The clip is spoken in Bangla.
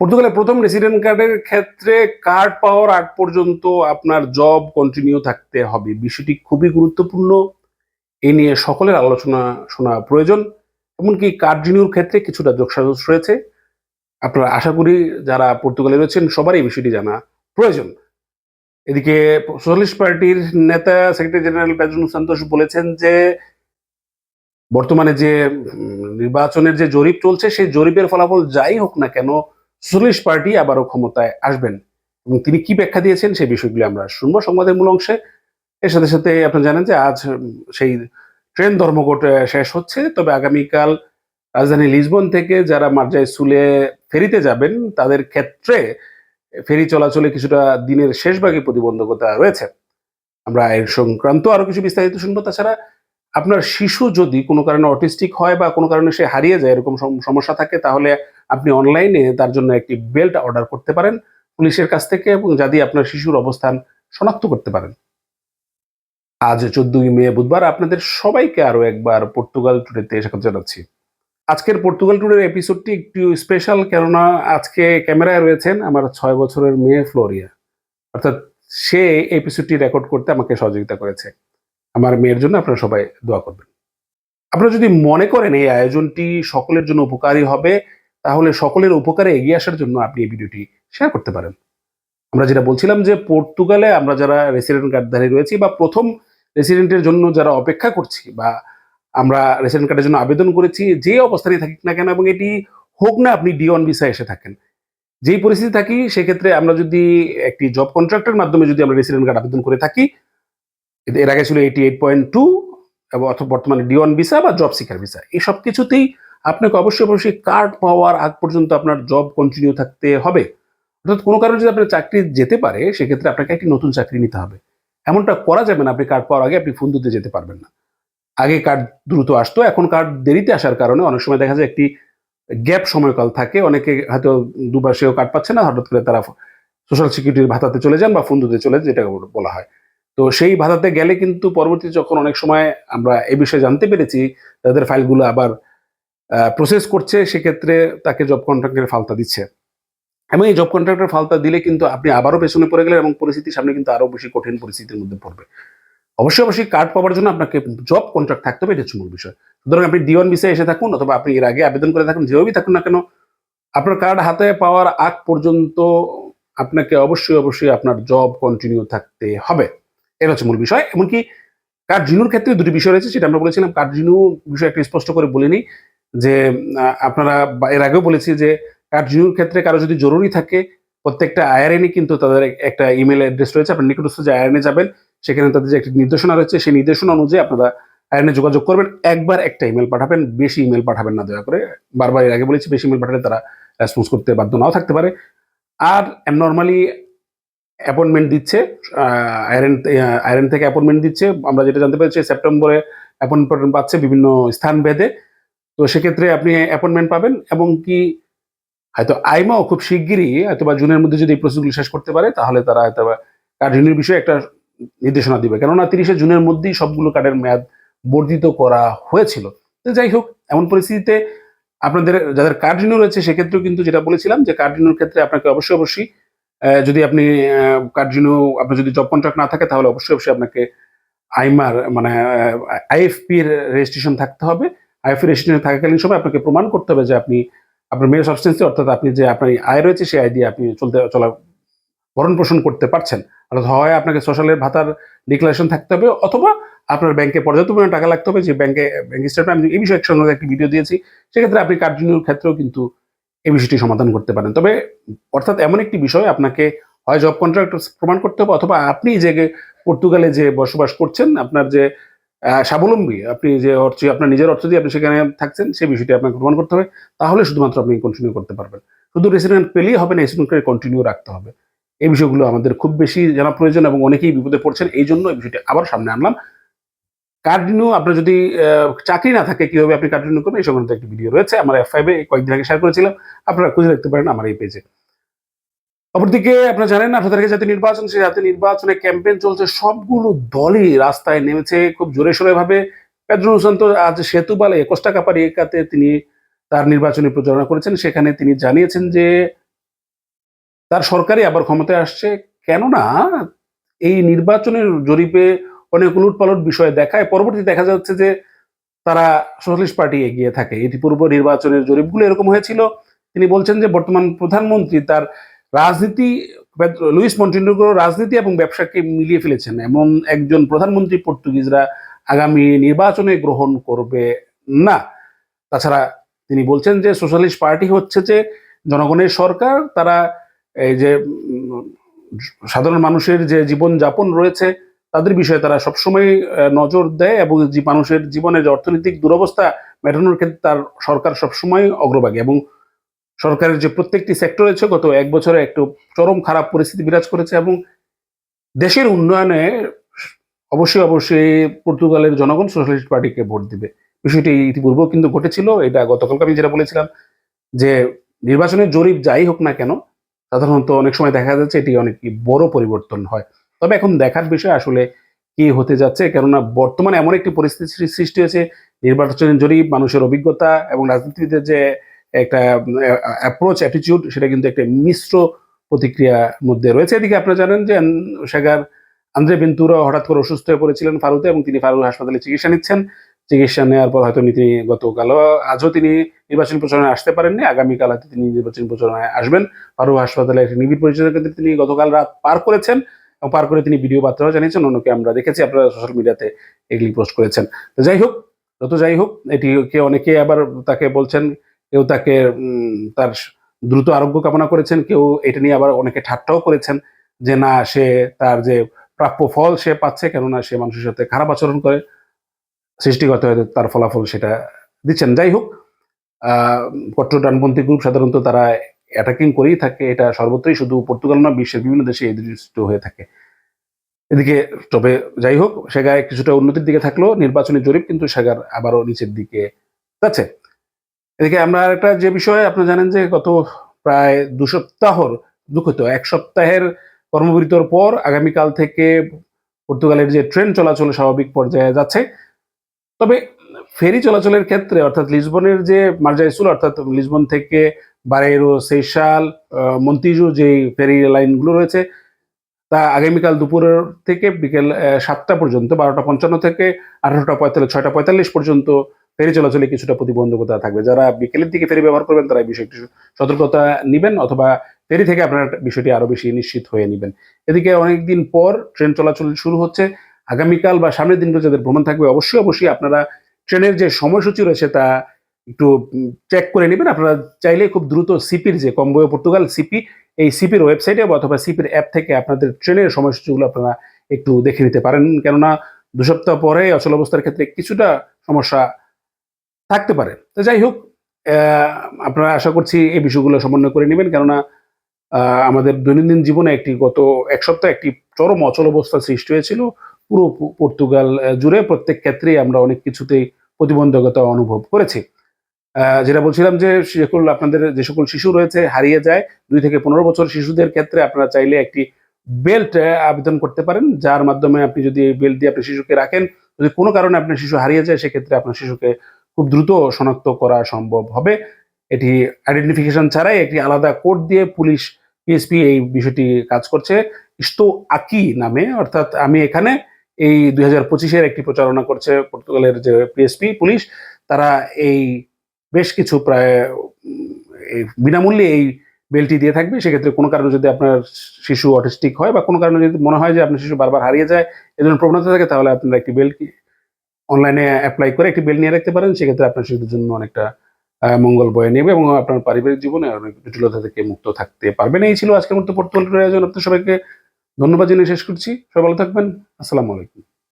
পর্তুগালের প্রথম রেসিডেন্ট কার্ডের ক্ষেত্রে কার্ড পাওয়ার আগ পর্যন্ত আপনার জব কন্টিনিউ থাকতে হবে। বিষয়টি খুবই গুরুত্বপূর্ণ। এ নিয়ে সকলের আলোচনা শোনা প্রয়োজন। এমনকি কার্ড রিনিউর ক্ষেত্রে কিছুটা যোগসাজশ রয়েছে। আপনারা আশা করি যারা পর্তুগালে রয়েছেন, সবারই বিষয়টি জানা প্রয়োজন। এদিকে সোশ্যালিস্ট পার্টির নেতা, সেক্রেটারি জেনারেল পেজরুন সান্তোষ বলেছেন যে, বর্তমানে যে নির্বাচনের যে জরিপ চলছে, সেই জরিপের ফলাফল যাই হোক না কেন সোশ্যালিস্ট পার্টি আবারও ক্ষমতায় আসবেন। এবং তিনি কি ব্যাখ্যা দিয়েছেন সেই বিষয়গুলি আমরা শুনব সংবাদের মূল অংশে। এর সাথে সাথে আপনারা জানেন যে আজ সেই ট্রেন ধর্মঘট শেষ হচ্ছে। তবে আগামীকাল রাজধানী লিসবন থেকে যারা মার্জাই সুলে ফেরিতে যাবেন, তাদের ক্ষেত্রে ফেরি চলাচলে কিছুটা দিনের শেষ ভাগে প্রতিবন্ধকতা রয়েছে। আমরা এর সংক্রান্ত আরও কিছু বিস্তারিত শুনব। তাছাড়া আপনার শিশু যদি কোনো কারণে অটিস্টিক হয় বা কোনো কারণে সে হারিয়ে যায়, এরকম সম- সমস্যা থাকে, তাহলে আপনি অনলাইনে তার জন্য একটি বেল্ট অর্ডার করতে পারেন পুলিশের কাছ থেকে এবং যদি আপনার শিশুর অবস্থান শনাক্ত করতে পারেন। আজ চোদ্দই মে বুধবার আপনাদের সবাইকে আরও একবার পর্তুগাল টুরেতে স্বাগত জানাচ্ছি। আজকের পর্তুগাল ট্যুরের এপিসোডটি একটু স্পেশাল, কেননা আজকে ক্যামেরায় রয়েছেন আমার ছয় বছরের মেয়ে ফ্লোরিয়া। অর্থাৎ সে এপিসোডটি রেকর্ড করতে আমাকে সহযোগিতা করেছে। আমার মেয়ের জন্য আপনারা সবাই দোয়া করবেন। আপনারা যদি মনে করেন এই আয়োজনটি সকলের জন্য উপকারী হবে, তাহলে সকলের উপকারে এগিয়ে আসার জন্য আপনি এই ভিডিওটি শেয়ার করতে পারেন। আমরা যেটা বলছিলাম যে পর্তুগালে আমরা যারা রেসিডেন্ট কার্ডধারী রয়েছি বা প্রথম রেসিডেন্টের জন্য যারা অপেক্ষা করছি বা আমরা রেসিডেন্ট কার্ডের জন্য আবেদন করেছি, যে অবস্থানে থাকি না কেন এবং এটি হোক না আপনি ডি ওয়ান ভিসা এসে থাকেন। যেই পরিস্থিতি থাকি, সেক্ষেত্রে আমরা যদি একটি জব কন্ট্রাক্টের মাধ্যমে যদি আমরা রেসিডেন্ট কার্ড আবেদন করে থাকি এর আগে ছিল এইটি এইট পয়েন্ট টু এবং অথবা বর্তমানে ডি ওয়ান ভিসা বা জব সিকার ভিসা এই সব কিছুতেই আপনাকে অবশ্যই অবশ্যই কার্ড পাওয়ার আগ পর্যন্ত আপনার জব কন্টিনিউ থাকতে হবে। অর্থাৎ কোনো কারণে যদি আপনার চাকরি যেতে পারে, সেক্ষেত্রে আপনাকে একটি নতুন চাকরি নিতে হবে। এমনটা করা যাবে না, আপনি কার্ড পাওয়ার আগে আপনি ফোন দিতে যেতে পারবেন না। আগে কার্ড দ্রুত আসতো, এখন কার্ড দেরিতে আসার কারণে অনেক সময় দেখা যায় একটি গ্যাপ সময়কাল থাকে। অনেকে হয়তো দুবার সেও কার্ড পাচ্ছে না, হঠাৎ করে তারা সোশ্যাল সিকিউরিটির ভাতাতে চলে যান বা ফোন দিতে চলে যেটা বলা হয়। তো সেই ভাতাতে গেলে কিন্তু পরবর্তী যখন অনেক সময় আমরা এ বিষয়ে জানতে পেরেছি, তাদের ফাইলগুলো আবার প্রসেস করছে, সেক্ষেত্রে তাকে জব কন্ট্রাক্টের ফালতা দিচ্ছে। এবং এই জব কন্ট্রাক্টের ফালতা দিলে কিন্তু আপনি আবারও পেছনে পড়ে গেলেন এবং পরিস্থিতির সামনে কিন্তু আরও বেশি কঠিন পরিস্থিতির মধ্যে পড়বে। অবশ্যই অবশ্যই কার্ড পাওয়ার জন্য আপনাকে জব কন্ট্রাক্ট থাকতে হবে, এটা হচ্ছে মূল বিষয়। সুতরাং আপনি ডিওয়ান ভিসা এসে থাকুন অথবা আপনি এর আগে আবেদন করে থাকুন, যেভাবেই থাকুন না কেন, আপনার কার্ড হাতে পাওয়ার আগ পর্যন্ত আপনাকে অবশ্যই অবশ্যই আপনার জব কন্টিনিউ থাকতে হবে। এটা হচ্ছে মূল বিষয়। এমনকি কার্ড রিনুর ক্ষেত্রে দুটি বিষয় রয়েছে, সেটা আমরা বলেছিলাম। রিনু বিষয় একটু স্পষ্ট করে বলিনি যে আপনারা এর আগেও বলেছি যে কার্ড রিনুর ক্ষেত্রে কারও যদি জরুরি থাকে, প্রত্যেকটা আয়ারএনই কিন্তু তাদের একটা ইমেল অ্যাড্রেস রয়েছে। আপনার নিকটস্থ যে আয়ারএনে যাবেন, সেখানে তাদের যে একটি নির্দেশনা রয়েছে, সেই নির্দেশনা অনুযায়ী আপনারা আয়নে যোগাযোগ করবেন। একবার একটা ইমেল পাঠাবেন, বেশি ইমেল পাঠাবেন না দয়া করে। বারবার এর আগে বলেছি, বেশি ইমেল পাঠালে তারা রেসপন্স করতে বাধ্য নাও থাকতে পারে। আর নর্মালি অ্যাপয়েন্টমেন্ট দিচ্ছে আয়রন আয়রন থেকে অ্যাপয়েন্টমেন্ট দিচ্ছে। আমরা যেটা জানতে পেরেছি, সেপ্টেম্বরে অ্যাপয়েন্টমেন্ট পাচ্ছে বিভিন্ন স্থান ভেদে তো সেক্ষেত্রে আপনি অ্যাপয়েন্টমেন্ট পাবেন এবং কি হয়তো আইমাও খুব শিগগিরই হয়তো বা জুনের মধ্যে যদি এই প্রসেসগুলো শেষ করতে পারে, তাহলে তারা হয়তো বা কার্ড রিনিউর বিষয়ে একটা নির্দেশনা দিবে। কেননা তিরিশে জুনের মধ্যেই সবগুলো কার্ডের মেয়াদ বর্ধিত করা হয়েছিল। তো যাই হোক, এমন পরিস্থিতিতে আপনাদের যাদের কার্ড রিনিউ রয়েছে সেক্ষেত্রেও কিন্তু যেটা বলেছিলাম যে কার্ড রিনিউর ক্ষেত্রে আপনাকে অবশ্যই অবশ্যই যদি আপনি কার্ড আপনার যদি জব কন্ট্রাক্ট না থাকে, তাহলে অবশ্যই অবশ্যই আপনাকে আইমার মানে আইএফপি এর রেজিস্ট্রেশন থাকতে হবে। আইএফপি রেজিস্ট্রেশন থাকাকালীন সময় আপনাকে প্রমাণ করতে হবে যে আপনি, আপনার মেয়ে সাবস্টেন্সে অর্থাৎ আপনি যে আপনার আয় রয়েছে, সেই আয় দিয়ে আপনি চলতে, চলা, ভরণ পোষণ করতে পারছেন। অর্থাৎ হয় আপনাকে সোশ্যালের ভাতার ডিক্লারেশন থাকতে হবে, অথবা আপনার ব্যাংকে পর্যাপ্ত পরিমাণে টাকা লাগতে হবে। যে ব্যাংকে ব্যাংক স্টেটমেন্ট আমি এই বিষয়ে একসঙ্গে একটি ভিডিও দিয়েছি। সেক্ষেত্রে আপনি রিনিউর ক্ষেত্রেও কিন্তু এই বিষয়টি সমাধান করতে পারেন। তবে অর্থাৎ এমন একটি বিষয় আপনাকে হয় জব কন্ট্রাক্ট প্রমাণ করতে হবে অথবা আপনি যে পর্তুগালে যে বসবাস করছেন, আপনার যে স্বাবলম্বী, আপনি যে অর্থ, আপনার নিজের অর্থ দিয়ে আপনি সেখানে থাকছেন, সেই বিষয়টি আপনাকে প্রমাণ করতে হবে। তাহলে শুধুমাত্র আপনি কন্টিনিউ করতে পারবেন। শুধু রেসিডেন্ট পেলেই হবে না রেসিডেন্টকে কন্টিনিউ রাখতে হবে। এই বিষয়গুলো আমাদের খুব বেশি জানা প্রয়োজন এবং অনেকেই বিপদে পড়ছেন, এই জন্য এই বিষয়টি আবার সামনে আনলাম। কার্ড আপনার যদি চাকরি না থাকে, কীভাবে আপনি কার্ড রিনিউ করবেন, এই সংক্রান্ত একটি ভিডিও রয়েছে। আমার এফ ফাইভে কয়েকদিন আগে শেয়ার করেছিলাম। আপনারা খুঁজে দেখতে পারেন আমার এই পেজে অপরদিকে, আপনারা জানেন, আঠারো তারিখে জাতীয় নির্বাচন, সেই জাতীয় নির্বাচনে ক্যাম্পেইন চলছে। সবগুলো দলই রাস্তায় নেমেছে, খুব জোরে সোরে ভাবে। পেদ্রো সান্ত আজ সেতু বালে কোস্টা কাপারি একাতে তিনি তার নির্বাচনী প্রচারণা করেছেন। সেখানে তিনি জানিয়েছেন যে, তার সরকারই আবার ক্ষমতায় আসছে। কেননা, এই নির্বাচনের জরিপে অনেক উলট পালট বিষয় দেখায়। পরবর্তী দেখা যাচ্ছে যে তারা সোশ্যালিস্ট পার্টি এগিয়ে থাকে। ইতিপূর্ব নির্বাচনের জরিপগুলো এরকম হয়েছিল। তিনি বলছেন যে বর্তমান প্রধানমন্ত্রী তার রাজনীতি, লুইস মন্টিনেগ্রো রাজনীতি এবং ব্যবসাকে মিলিয়ে ফেলেছেন এমন একজন প্রধানমন্ত্রী পর্তুগিজরা আগামী নির্বাচনে গ্রহণ করবে না। তাছাড়া তিনি বলছেন যে সোশ্যালিস্ট পার্টি হচ্ছে যে জনগণের সরকার, তারা এই যে সাধারণ মানুষের যে জীবন যাপন রয়েছে তাদের বিষয়ে তারা সবসময় নজর দেয় এবং যে মানুষের জীবনে যে অর্থনৈতিক দুরবস্থা মেটানোর ক্ষেত্রে তার সরকার সবসময় অগ্রভাগী এবং সরকারের যে প্রত্যেকটি সেক্টর রয়েছে, গত এক বছরে একটু চরম খারাপ পরিস্থিতি বিরাজ করেছে এবং দেশের উন্নয়নে অবশ্যই অবশ্যই পর্তুগালের জনগণ সোশ্যালিস্ট পার্টিকে ভোট দিবে। বিষয়টি ইতিপূর্বেও কিন্তু ঘটেছিল, এটা গতকালকে আমি যেটা বলেছিলাম যে নির্বাচনের জরিপ যাই হোক না কেন, সাধারণত অনেক সময় দেখা যাচ্ছে এটি অনেক বড় পরিবর্তন হয়। তবে এখন দেখার বিষয় আসলে কি হতে যাচ্ছে, কেননা বর্তমানে এমন একটি পরিস্থিতির সৃষ্টি হয়েছে, নির্বাচনের জরিপ, মানুষের অভিজ্ঞতা এবং রাজনীতিবিদের যে একটা অ্যাপ্রোচ অ্যাটিটিউড সেটা কিন্তু একটা মিশ্র প্রতিক্রিয়ার মধ্যে রয়েছে। এদিকে আপনারা জানেন যে সেগার আন্দ্রে বেন্তুরা হঠাৎ করে অসুস্থ হয়ে পড়েছিলেন ফারুতে এবং তিনি ফারুক হাসপাতালে চিকিৎসা নিচ্ছেন। চিকিৎসা নেওয়ার পর হয়তো তিনি গতকাল আজও তিনি নির্বাচন প্রচারণায় আসতে পারেননি। আগামীকাল হয়তো তিনি নির্বাচন প্রচারণায় আসবেন। ফারুক হাসপাতালে একটি নিবিড় পরিচয়ের ক্ষেত্রে তিনি গতকাল রাত পার করেছেন। এবং পার করে তিনি ভিডিও বার্তাও জানিয়েছেন, অন্যকে আমরা দেখেছি, আপনারা সোশ্যাল মিডিয়াতে এগুলি পোস্ট করেছেন। তো যাই হোক, যত যাই হোক, এটিকে অনেকে আবার তাকে বলছেন, কেউ তাকে তার দ্রুত আরোগ্য কামনা করেছেন, কেউ এটা নিয়ে আবার অনেকে ঠাট্টাও করেছেন যে না, সে তার যে প্রাপ্য ফল সে পাচ্ছে, কেননা সে মানুষের সাথে খারাপ আচরণ করে, সৃষ্টিগত হয়তো তার ফলাফল সেটা দিচ্ছেন। যাই হোক কট্টর ডানপন্থী গ্রুপ সাধারণত তারা অ্যাটাকিং করেই থাকে, এটা সর্বত্রই শুধু পর্তুগাল না, বিশ্বের বিভিন্ন দেশে এই দৃষ্ট হয়ে থাকে। এদিকে, তবে যাই হোক, সেগায় কিছুটা উন্নতির দিকে থাকলেও নির্বাচনী জরিপ কিন্তু সেগার আবারও নিচের দিকে যাচ্ছে। এদিকে আমরা একটা যে বিষয়ে আপনারা জানেন যে গত প্রায় দু সপ্তাহর দুঃখিত, এক সপ্তাহের কর্মবিরতির পর আগামীকাল থেকে পর্তুগালের যে ট্রেন চলাচল স্বাভাবিক পর্যায়ে যাচ্ছে। তবে ফেরি চলাচলের ক্ষেত্রে, অর্থাৎ লিসবনের যে মার্জাইসুল অর্থাৎ লিসবন থেকে বারেরো, সেইশাল মন্তিজু যে ফেরি লাইনগুলো রয়েছে, তা আগামীকাল দুপুরের থেকে বিকেল সাতটা পর্যন্ত, বারোটা পঞ্চান্ন থেকে আঠারোটা পঁয়তাল্লিশ, ছয়টা পঁয়তাল্লিশ পর্যন্ত ফেরি চলাচলে কিছুটা প্রতিবন্ধকতা থাকবে। যারা বিকেলের দিকে ফেরি ব্যবহার করবেন, তারা এই বিষয়টি সতর্কতা নেবেন অথবা ফেরি থেকে আপনার বিষয়টি আরও বেশি নিশ্চিত হয়ে নেবেন। এদিকে অনেকদিন পর ট্রেন চলাচল শুরু হচ্ছে। আগামীকাল বা সামনের দিনগুলো যাদের ভ্রমণ থাকবে, অবশ্যই অবশ্যই আপনারা ট্রেনের যে সময়সূচি রয়েছে, তা একটু চেক করে নেবেন। আপনারা চাইলে খুব দ্রুত সিপির যে কম্বোয় পর্তুগাল সিপি, এই সিপির ওয়েবসাইটে অথবা সিপির অ্যাপ থেকে আপনাদের ট্রেনের সময়সূচিগুলো আপনারা একটু দেখে নিতে পারেন। কেননা, দু সপ্তাহ পরে অচল অবস্থার ক্ষেত্রে কিছুটা সমস্যা থাকতে পারে। তো যাই হোক আপনারা আশা করছি এই বিষয়গুলো সমন্বয় করে নেবেন। কেননা আমাদের দৈনন্দিন জীবনে একটি গত এক সপ্তাহ একটি চরম অচল অবস্থা সৃষ্টি হয়েছিল। পুরো পর্তুগাল জুড়ে প্রত্যেক ক্ষেত্রেই আমরা অনেক কিছুতেই প্রতিবন্ধকতা অনুভব করেছি। যেটা বলছিলাম যে সকল আপনাদের যে সকল শিশু রয়েছে হারিয়ে যায়, দুই থেকে পনেরো বছর শিশুদের ক্ষেত্রে আপনারা চাইলে একটি বেল্ট আবেদন করতে পারেন, যার মাধ্যমে আপনি যদি এই বেল্ট দিয়ে আপনি শিশুকে রাখেন, যদি কোনো কারণে আপনার শিশু হারিয়ে যায়, সেক্ষেত্রে আপনার শিশুকে খুব দ্রুত শনাক্ত করা সম্ভব হবে। এটি আইডেন্টিফিকেশন ছাড়াই একটি আলাদা কোড দিয়ে পুলিশ পিএসপি এই বিষয়টি কাজ করছে। ইস্তো আকি নামে, অর্থাৎ আমি এখানে এই দুই হাজার পঁচিশের একটি প্রচারণা করছে পর্তুগালের যে পিএসপি পুলিশ, তারা এই বেশ কিছু প্রায়, এই বিনামূল্যে এই বেলটি দিয়ে থাকবে। সেক্ষেত্রে কোনো কারণে যদি আপনার শিশু অটিস্টিক হয় বা কোনো কারণে যদি মনে হয় যে আপনার শিশু বারবার হারিয়ে যায় ধরনের প্রবণতা থাকে, তাহলে আপনারা একটি বেল অনলাইনে অ্যাপ্লাই করে একটি বেল নিয়ে রাখতে পারেন। সেক্ষেত্রে আপনার শিশুদের জন্য অনেকটা মঙ্গল বয়ে নেবে এবং আপনার পারিবারিক জীবনে অনেক জটিলতা থেকে মুক্ত থাকতে পারবেন। এই ছিল আজকের মতো পর্তুগালের আয়োজন আপনার সবাইকে ধন্যবাদ জানিয়ে শেষ করছি। সবাই ভালো থাকবেন। আসসালামু আলাইকুম।